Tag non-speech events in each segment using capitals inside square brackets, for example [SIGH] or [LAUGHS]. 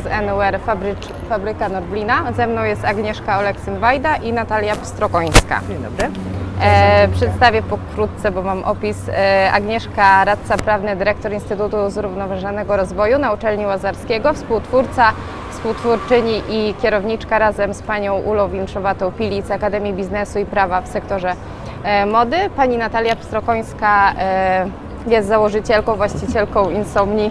z NUR Fabrycz, Fabryka Norblina. Ze mną jest Agnieszka Oleksyn-Wajda i Natalia Pstrokońska. Dzień dobry. E, przedstawię pokrótce, bo mam opis. E, Agnieszka, radca prawny, dyrektor Instytutu Zrównoważonego Rozwoju na Uczelni Łazarskiego, współtwórca, współtwórczyni i kierowniczka razem z panią Ulą Wilczowatą-Pilic Akademii Biznesu i Prawa w sektorze e, mody. Pani Natalia Pstrokońska e, jest założycielką, właścicielką Insomni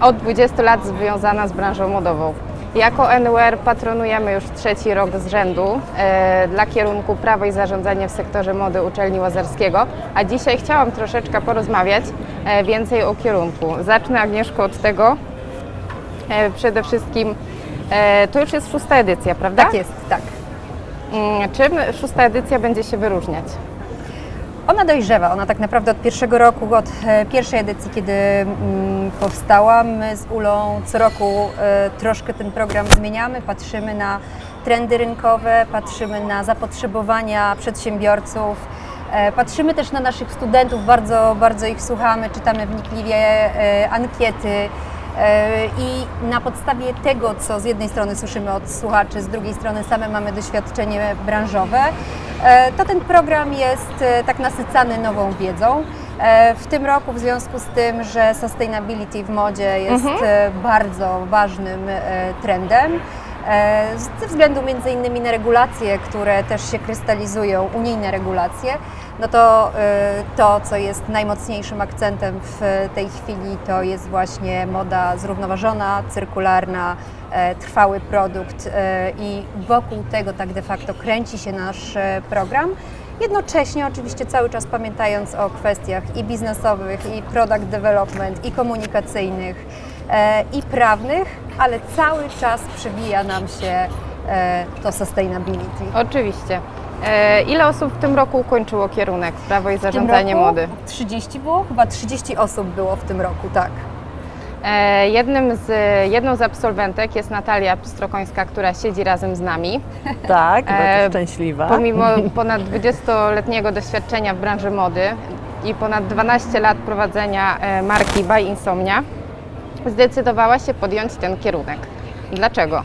od 20 lat związana z branżą modową. Jako NUR patronujemy już trzeci rok z rzędu e, dla kierunku Prawo i Zarządzanie w sektorze mody Uczelni Łazarskiego, a dzisiaj chciałam troszeczkę porozmawiać e, więcej o kierunku. Zacznę Agnieszko od tego, e, przede wszystkim e, to już jest szósta edycja, prawda? Tak jest, tak. Mm, Czym szósta edycja będzie się wyróżniać? Ona dojrzewa, ona tak naprawdę od pierwszego roku, od e, pierwszej edycji, kiedy mm, powstała, my z Ulą co roku e, troszkę ten program zmieniamy, patrzymy na trendy rynkowe, patrzymy na zapotrzebowania przedsiębiorców, e, patrzymy też na naszych studentów, bardzo, bardzo ich słuchamy, czytamy wnikliwie ankiety, I na podstawie tego, co z jednej strony słyszymy od słuchaczy, z drugiej strony same mamy doświadczenie branżowe, e, to ten program jest e, tak nasycany nową wiedzą. E, W tym roku, w związku z tym, że sustainability w modzie jest e, bardzo ważnym e, trendem, e, ze względu między innymi na regulacje, które też się krystalizują, unijne regulacje, no to e, to, co jest najmocniejszym akcentem w tej chwili, to jest właśnie moda zrównoważona, cyrkularna, e, trwały produkt e, i wokół tego tak de facto kręci się nasz e, program. Jednocześnie oczywiście cały czas pamiętając o kwestiach i biznesowych, i product development, i komunikacyjnych, e, i prawnych, ale cały czas przebija nam się e, to sustainability. Oczywiście. E, Ile osób w tym roku ukończyło kierunek Prawo i W Zarządzanie roku Mody? 30 było? Chyba 30 osób było w tym roku, tak. E, Jednym z, jedną z absolwentek jest Natalia Pstrokońska, która siedzi razem z nami. [LAUGHS] Tak, E, bardzo szczęśliwa. Pomimo [LAUGHS] ponad 20-letniego doświadczenia w branży mody i ponad 12 lat prowadzenia e, marki By Insomnia, zdecydowała się podjąć ten kierunek. Dlaczego?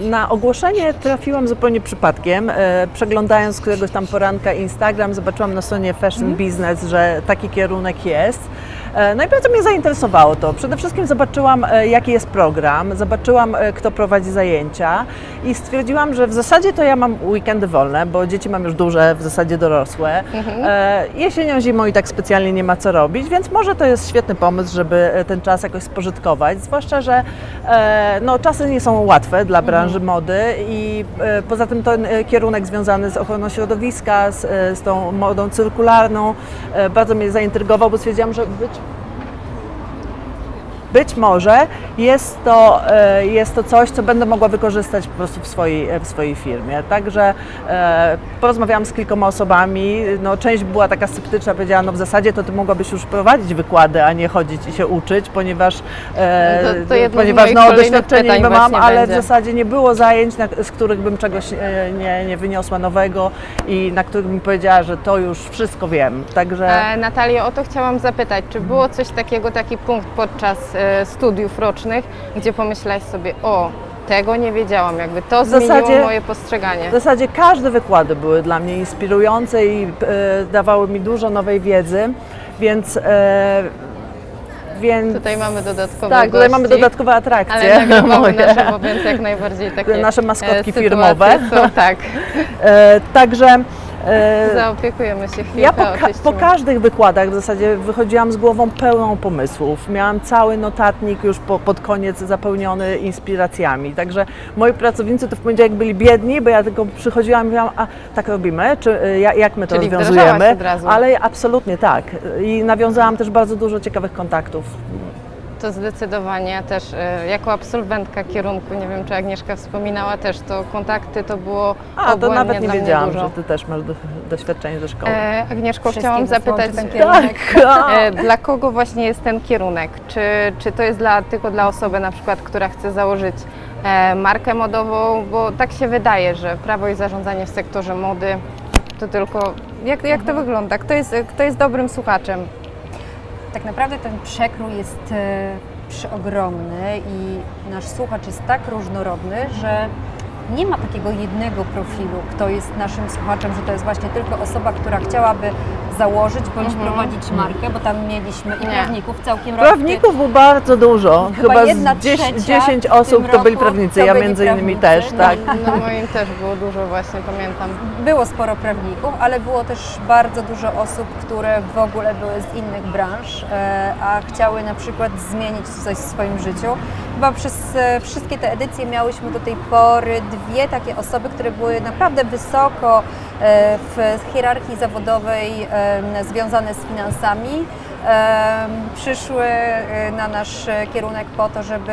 Na ogłoszenie trafiłam zupełnie przypadkiem. E, Przeglądając któregoś tam poranka Instagram, zobaczyłam na stronie Fashion Business, że taki kierunek jest. E, No i bardzo mnie zainteresowało to. Przede wszystkim zobaczyłam, e, jaki jest program, zobaczyłam, e, kto prowadzi zajęcia i stwierdziłam, że w zasadzie to ja mam weekendy wolne, bo dzieci mam już duże, w zasadzie dorosłe. E, Jesienią, zimą i tak specjalnie nie ma co robić, więc może to jest świetny pomysł, żeby ten czas jakoś spożytkować. Zwłaszcza, że no, czasy nie są łatwe dla branży mody i poza tym ten kierunek związany z ochroną środowiska, z, z tą modą cyrkularną bardzo mnie zaintrygował, bo stwierdziłam, że być być może jest to, e, jest to coś, co będę mogła wykorzystać po prostu w swojej, e, w swojej firmie. Także e, porozmawiałam z kilkoma osobami. No, część była taka sceptyczna, powiedziała, no w zasadzie to ty mogłabyś już prowadzić wykłady, a nie chodzić i się uczyć, ponieważ, No to- to ponieważ no, doświadczenie niby mam, ale będzie. w zasadzie nie było zajęć, na, z których bym czegoś nie, nie wyniosła nowego i na których bym powiedziała, że to już wszystko wiem. Także... E, Natalio, o to chciałam zapytać, czy było coś takiego, taki punkt podczas e, studiów rocznych, gdzie pomyślałaś sobie, o, tego nie wiedziałam, jakby to W zmieniło zasadzie- moje postrzeganie. W zasadzie każde wykłady były dla mnie inspirujące i e, dawały mi dużo nowej wiedzy, więc. E, więc Tutaj mamy dodatkowe tak, tutaj gości, mamy dodatkowe atrakcje. Ale nagrywamy [LAUGHS] moje. nasze, więc jak najbardziej takie Nasze maskotki e, firmowe. Są, tak, [LAUGHS] E, także. E, zaopiekujemy się chwilkę, ja po, ka- po każdych wykładach w zasadzie wychodziłam z głową pełną pomysłów. Miałam cały notatnik już po, pod koniec zapełniony inspiracjami. Także moi pracownicy to w poniedziałek byli biedni, bo ja tylko przychodziłam i mówiłam, a tak robimy, czy y, ja- jak my to Czyli rozwiązujemy. od razu. Ale absolutnie tak. I nawiązałam też bardzo dużo ciekawych kontaktów. To zdecydowanie ja też e, jako absolwentka kierunku, nie wiem czy Agnieszka wspominała też, to kontakty to było A, to nawet nie wiedziałam, dużo. że ty też masz do, doświadczenie ze szkoły. E, Agnieszko, chciałam zapytać, ten kierunek. tak. e, dla kogo właśnie jest ten kierunek? Czy, czy to jest dla, tylko dla osoby na przykład, która chce założyć e, markę modową? Bo tak się wydaje, że prawo i zarządzanie w sektorze mody to tylko... Jak, jak to wygląda? Kto jest, kto jest dobrym słuchaczem? Tak naprawdę ten przekrój jest e, przeogromny i nasz słuchacz jest tak różnorodny, że nie ma takiego jednego profilu, kto jest naszym słuchaczem, że to jest właśnie tylko osoba, która chciałaby założyć bądź prowadzić markę, bo tam mieliśmy i prawników całkiem Prawników było bardzo dużo. Chyba Chyba, jedna z 10, trzecia 10 w osób to byli prawnicy, to ja byli między innymi prawnicy. też, tak. Na moim też było dużo właśnie, pamiętam. Było sporo prawników, ale było też bardzo dużo osób, które w ogóle były z innych branż, e, a chciały na przykład zmienić coś w swoim życiu. Chyba przez e, wszystkie te edycje miałyśmy do tej pory dwie takie osoby, które były naprawdę wysoko w hierarchii zawodowej związane z finansami. Przyszły e, na nasz kierunek po to, żeby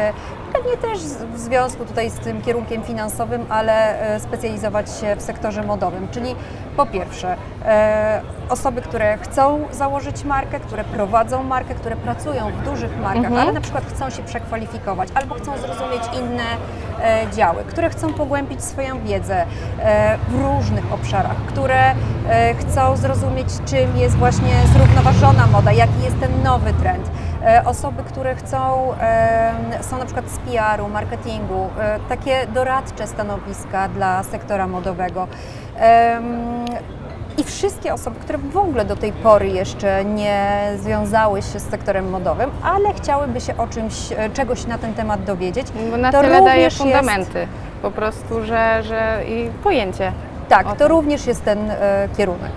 pewnie też w związku tutaj z tym kierunkiem finansowym, ale e, specjalizować się w sektorze modowym. Czyli po pierwsze e, osoby, które chcą założyć markę, które prowadzą markę, które pracują w dużych markach, ale na przykład chcą się przekwalifikować albo chcą zrozumieć inne e, działy, które chcą pogłębić swoją wiedzę w różnych obszarach, które chcą zrozumieć, czym jest właśnie zrównoważona moda, jaki jest ten nowy trend. E, Osoby, które chcą, są na przykład z PR-u, marketingu, e, takie doradcze stanowiska dla sektora modowego. I wszystkie osoby, które w ogóle do tej pory jeszcze nie związały się z sektorem modowym, ale chciałyby się o czymś, e, czegoś na ten temat dowiedzieć. Bo na to tyle daje również jest- fundamenty. Po prostu, że, że i pojęcie. Tak, to tym. również jest ten kierunek.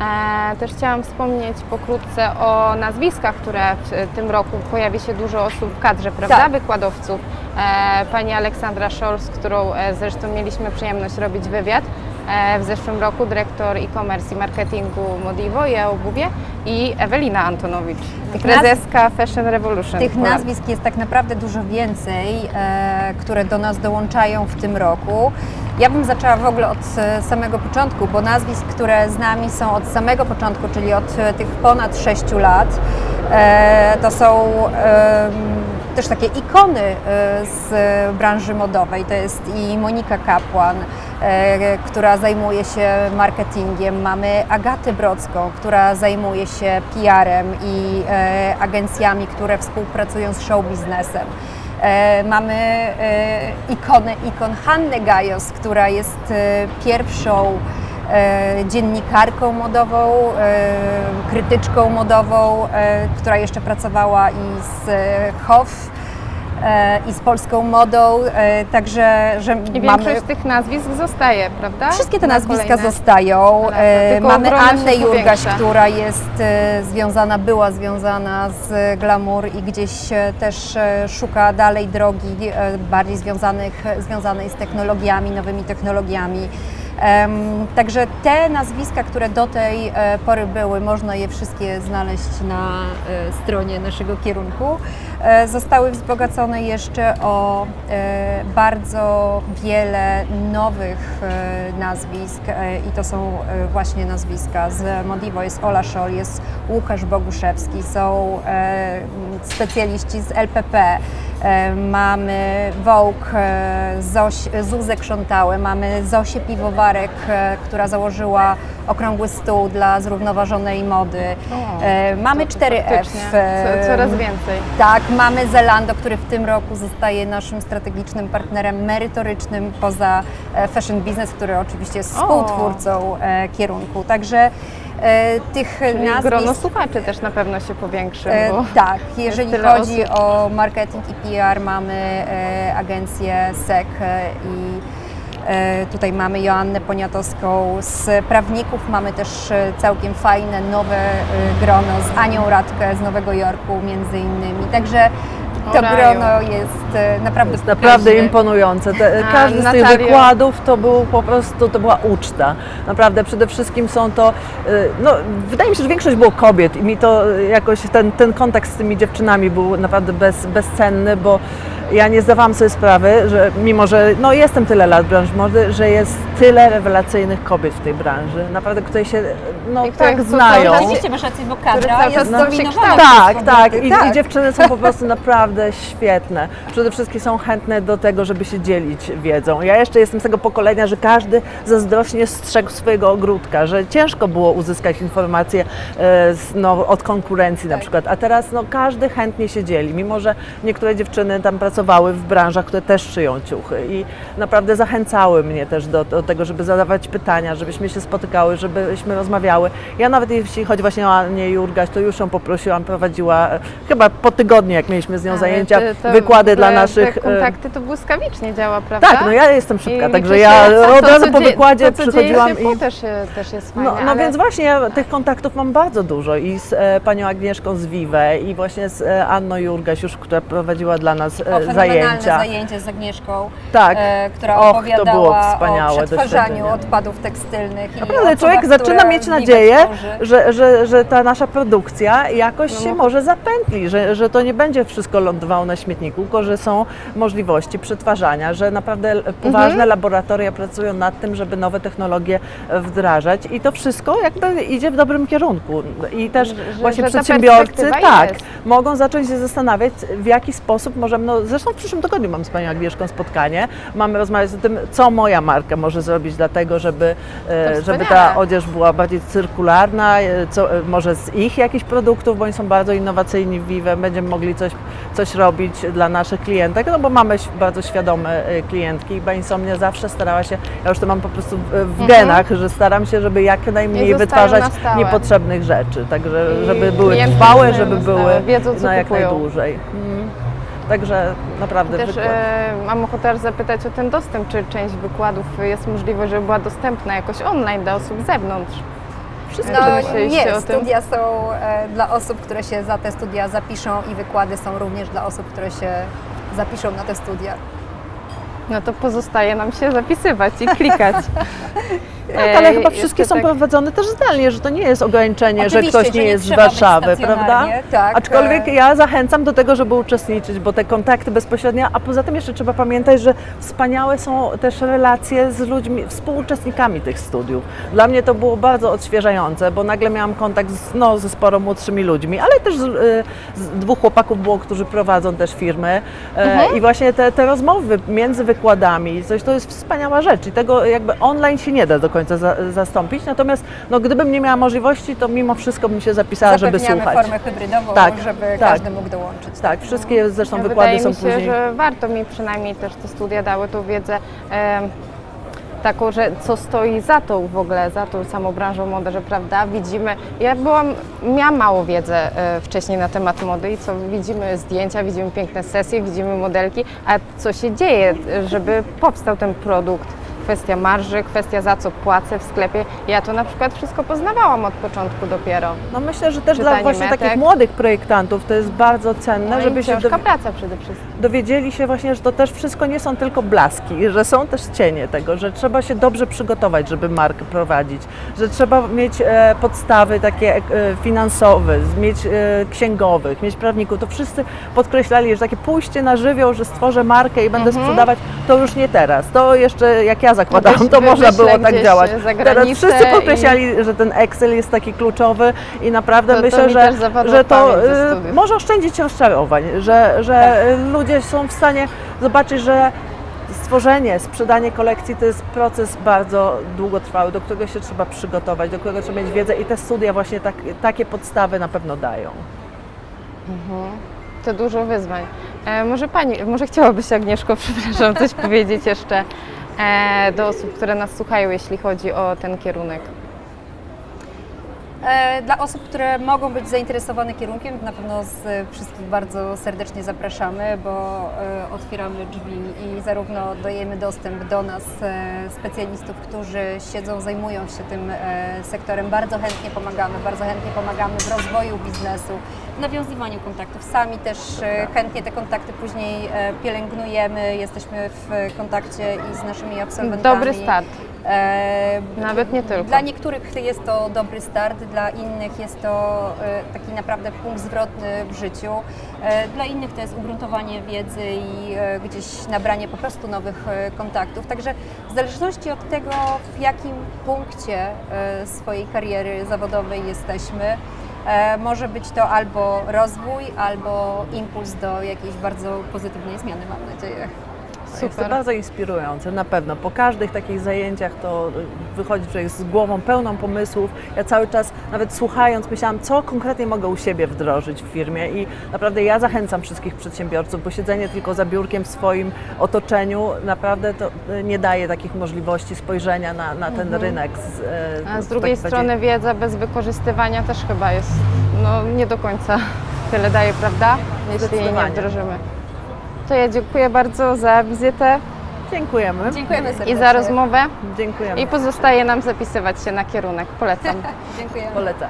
E, też chciałam wspomnieć pokrótce o nazwiskach, które w tym roku pojawi się dużo osób w kadrze, prawda? Tak. Wykładowców. E, pani Aleksandra Scholz, z którą e, zresztą mieliśmy przyjemność robić wywiad e, w zeszłym roku, dyrektor e-commerce i marketingu Modivo i e-obuwie i Ewelina Antonowicz, Tych prezeska Fashion Revolution. Tych nazwisk jest tak naprawdę dużo więcej, e, które do nas dołączają w tym roku. Ja bym zaczęła w ogóle od e, samego początku, bo nazwisk, które z nami są od samego początku, czyli od e, tych ponad 6 lat, e, to są też takie ikony e, z branży modowej. To jest i Monika Kapłan, e, która zajmuje się marketingiem. Mamy Agatę Brodzką, która zajmuje się PR-em i e, agencjami, które współpracują z show biznesem. E, Mamy e, ikonę, ikon Hannę Gajos, która jest e, pierwszą e, dziennikarką modową, e, krytyczką modową, e, która jeszcze pracowała i z e, Hoff e, i z polską modą, e, także że I mamy... większość tych nazwisk zostaje, prawda? Wszystkie te Na nazwiska kolejne zostają. lata. E, Tylko Mamy się Annę Jurgaś, powiększa. która jest e, związana, była związana z Glamour i gdzieś e, też e, szuka dalej drogi e, bardziej związanych, związanej z technologiami, nowymi technologiami. Także te nazwiska, które do tej e, pory były, można je wszystkie znaleźć na e, stronie naszego kierunku. E, Zostały wzbogacone jeszcze o e, bardzo wiele nowych e, nazwisk i to są właśnie nazwiska. Z Modivo jest Ola Szol, jest Łukasz Boguszewski, są specjaliści z LPP, mamy Wołk, Zoś, Zuzę Krzątałę, mamy Zosię Piwowarek, która założyła okrągły stół dla zrównoważonej mody. O, Mamy to 4F. faktycznie. e, Co, coraz więcej. tak, mamy Zelando, który w tym roku zostaje naszym strategicznym partnerem merytorycznym poza e, Fashion Business, który oczywiście jest współtwórcą e, kierunku. Także e, tych Czyli nazwisk... grono słuchaczy też na pewno się powiększy. E, Bo... tak, jeżeli chodzi osób. o marketing i PR, mamy e, agencję SEC e, i tutaj mamy Joannę Poniatowską. Z prawników mamy też e, całkiem fajne, nowe e, grono z Anią Radkę z Nowego Jorku między innymi. Także to O raju. grono jest e, naprawdę jest naprawdę imponujące. Te, A, każdy z tych wykładów to był po prostu, to była uczta. Naprawdę przede wszystkim są to, no wydaje mi się, że większość było kobiet i mi to jakoś ten, ten kontakt z tymi dziewczynami był naprawdę bez, bezcenny, bo ja nie zdawałam sobie sprawy, że mimo, że no jestem tyle lat w branży mody, że jest tyle rewelacyjnych kobiet w tej branży, naprawdę, które się no I tak znają. Oczywiście, masz rację, bo kadra jest się zdominowana Tak, tak. I, I dziewczyny są po prostu naprawdę świetne. Przede wszystkim są chętne do tego, żeby się dzielić wiedzą. Ja jeszcze jestem z tego pokolenia, że każdy zazdrośnie strzegł swojego ogródka, że ciężko było uzyskać informacje e, no, od konkurencji na Tak. przykład. A teraz no, każdy chętnie się dzieli, mimo że niektóre dziewczyny tam pracowały w branżach, które też szyją ciuchy i naprawdę zachęcały mnie też do, do tego, żeby zadawać pytania, żebyśmy się spotykały, żebyśmy rozmawiały. Ja nawet jeśli chodzi właśnie o Anię Jurgaś, to już ją poprosiłam, prowadziła e, chyba po tygodniu, jak mieliśmy z nią Ale zajęcia, to- to wykłady dla naszych... Te e, kontakty to błyskawicznie działa, prawda? Tak, no ja jestem szybka, I także ja od to, razu po wykładzie to, przychodziłam i... po też, e, też jest fajne, No, no ale... więc właśnie ja tych kontaktów mam bardzo dużo i z e, panią Agnieszką z Vive i właśnie z e, Anną Jurgaś już, która prowadziła dla nas e, fenomenalne zajęcia. zajęcie z Agnieszką, Tak. e, która Och, to opowiadała było wspaniałe o przetwarzaniu odpadów tekstylnych. i Naprawdę osobach, człowiek zaczyna mieć nadzieję, że, że, że ta nasza produkcja jakoś No się mo- może zapętli, że, że to nie będzie wszystko lądowało na śmietniku, tylko że są możliwości przetwarzania, że naprawdę l- poważne Mhm. laboratoria pracują nad tym, żeby nowe technologie e, wdrażać i to wszystko jakby idzie w dobrym kierunku. I też Że- właśnie że przedsiębiorcy tak, jest. mogą zacząć się zastanawiać, w jaki sposób możemy, no zresztą w przyszłym tygodniu mam z Panią Agnieszką spotkanie, mamy rozmawiać o tym, co moja marka może zrobić dla tego, żeby, e, żeby ta odzież była bardziej cyrkularna, e, co, e, może z ich jakichś produktów, bo oni są bardzo innowacyjni w Vive, będziemy mogli coś, coś robić dla naszych klientek, no bo mamy bardzo świadome klientki. I Pani Somnia zawsze starała się, ja już to mam po prostu w, w genach, że staram się, żeby jak najmniej wytwarzać niepotrzebnych rzeczy, także żeby były trwałe, żeby były na jak najdłużej. Mm. Także naprawdę Też wykład. e, mam ochotę też zapytać o ten dostęp, czy część wykładów jest możliwe, żeby była dostępna jakoś online dla osób z zewnątrz? Wszystko No nie, o tym? studia są e, dla osób, które się za te studia zapiszą i wykłady są również dla osób, które się zapiszą na te studia. No to pozostaje nam się zapisywać i klikać. [LAUGHS] Tak, ale E, chyba wszystkie są tak- prowadzone też zdalnie, że to nie jest ograniczenie, że Oczywiście, ktoś nie że nie jest z Warszawy, prawda? tak, Aczkolwiek e- ja zachęcam do tego, żeby uczestniczyć, bo te kontakty bezpośrednie, a poza tym jeszcze trzeba pamiętać, że wspaniałe są też relacje z ludźmi, współuczestnikami tych studiów. Dla mnie to było bardzo odświeżające, bo nagle miałam kontakt z, no, ze sporo młodszymi ludźmi, ale też z, y, z dwóch chłopaków było, którzy prowadzą też firmy e, Mhm. i właśnie te, te rozmowy między wykładami, coś to jest wspaniała rzecz i tego jakby online się nie da do końca za, zastąpić, natomiast no, gdybym nie miała możliwości, to mimo wszystko bym się zapisała, żeby słuchać. formę hybrydową, Tak, żeby tak. każdy mógł dołączyć. Tak, wszystkie zresztą Wydaje wykłady mi są się, później. że warto mi przynajmniej też te studia dały tą wiedzę taką, że co stoi za tą w ogóle, za tą samą branżą mody, że prawda, widzimy, ja byłam, miałam mało wiedzy e, wcześniej na temat mody i co widzimy zdjęcia, widzimy piękne sesje, widzimy modelki, a co się dzieje, żeby powstał ten produkt, kwestia marży, kwestia za co płacę w sklepie, ja to na przykład wszystko poznawałam od początku dopiero. No myślę, że też dla czytanie właśnie metek. takich młodych projektantów to jest bardzo cenne, No żeby się dowi- praca przede wszystkim. dowiedzieli się właśnie, że to też wszystko nie są tylko blaski, że są też cienie tego, że trzeba się dobrze przygotować, żeby markę prowadzić, że trzeba mieć e, podstawy takie e, finansowe, mieć e, księgowych, mieć prawników. To wszyscy podkreślali, że takie pójście na żywioł, że stworzę markę i będę sprzedawać, to już nie teraz. To jeszcze jak ja zakładałam, Wyś- to można było tak działać. za Teraz wszyscy i- podkreślali, że ten Excel jest taki kluczowy i naprawdę To- to myślę, mi że, że to y, studiów. może oszczędzić rozczarowań, że, że ludzie są w stanie zobaczyć, że stworzenie, sprzedanie kolekcji to jest proces bardzo długotrwały, do którego się trzeba przygotować, do którego trzeba mieć wiedzę i te studia właśnie tak, takie podstawy na pewno dają. To dużo wyzwań. E, może Pani, może chciałabyś Agnieszko, [LAUGHS] przepraszam, coś powiedzieć jeszcze e, do osób, które nas słuchają, jeśli chodzi o ten kierunek. E, Dla osób, które mogą być zainteresowane kierunkiem, na pewno z e, wszystkich bardzo serdecznie zapraszamy, bo e, otwieramy drzwi i zarówno dajemy dostęp do nas specjalistów, którzy siedzą, zajmują się tym sektorem. Bardzo chętnie pomagamy, bardzo chętnie pomagamy w rozwoju biznesu, w nawiązywaniu kontaktów. Sami też chętnie te kontakty później pielęgnujemy, jesteśmy w kontakcie i z naszymi absolwentami. Dobry start. E, Nawet nie tylko. Dla niektórych jest to dobry start, dla innych jest to e, taki naprawdę punkt zwrotny w życiu. E, Dla innych to jest ugruntowanie wiedzy i gdzieś nabranie po prostu nowych kontaktów. Także w zależności od tego, w jakim punkcie swojej kariery zawodowej jesteśmy, może być to albo rozwój, albo impuls do jakiejś bardzo pozytywnej zmiany, mam nadzieję. Jest to Super. bardzo inspirujące, na pewno. Po każdych takich zajęciach to y, wychodzi człowiek z głową pełną pomysłów. Ja cały czas, nawet słuchając, myślałam, co konkretnie mogę u siebie wdrożyć w firmie i naprawdę ja zachęcam wszystkich przedsiębiorców, bo siedzenie tylko za biurkiem w swoim otoczeniu naprawdę to y, nie daje takich możliwości spojrzenia na, na ten rynek. Z, y, A z w drugiej takim strony wiedza bez wykorzystywania też chyba jest no, nie do końca tyle daje, prawda? Jeśli nie wdrożymy. To ja dziękuję bardzo za wizytę Dziękujemy. Dziękujemy serdecznie. i za rozmowę Dziękujemy. i pozostaje nam zapisywać się na kierunek. Polecam. [LAUGHS] Dziękujemy. Polecam.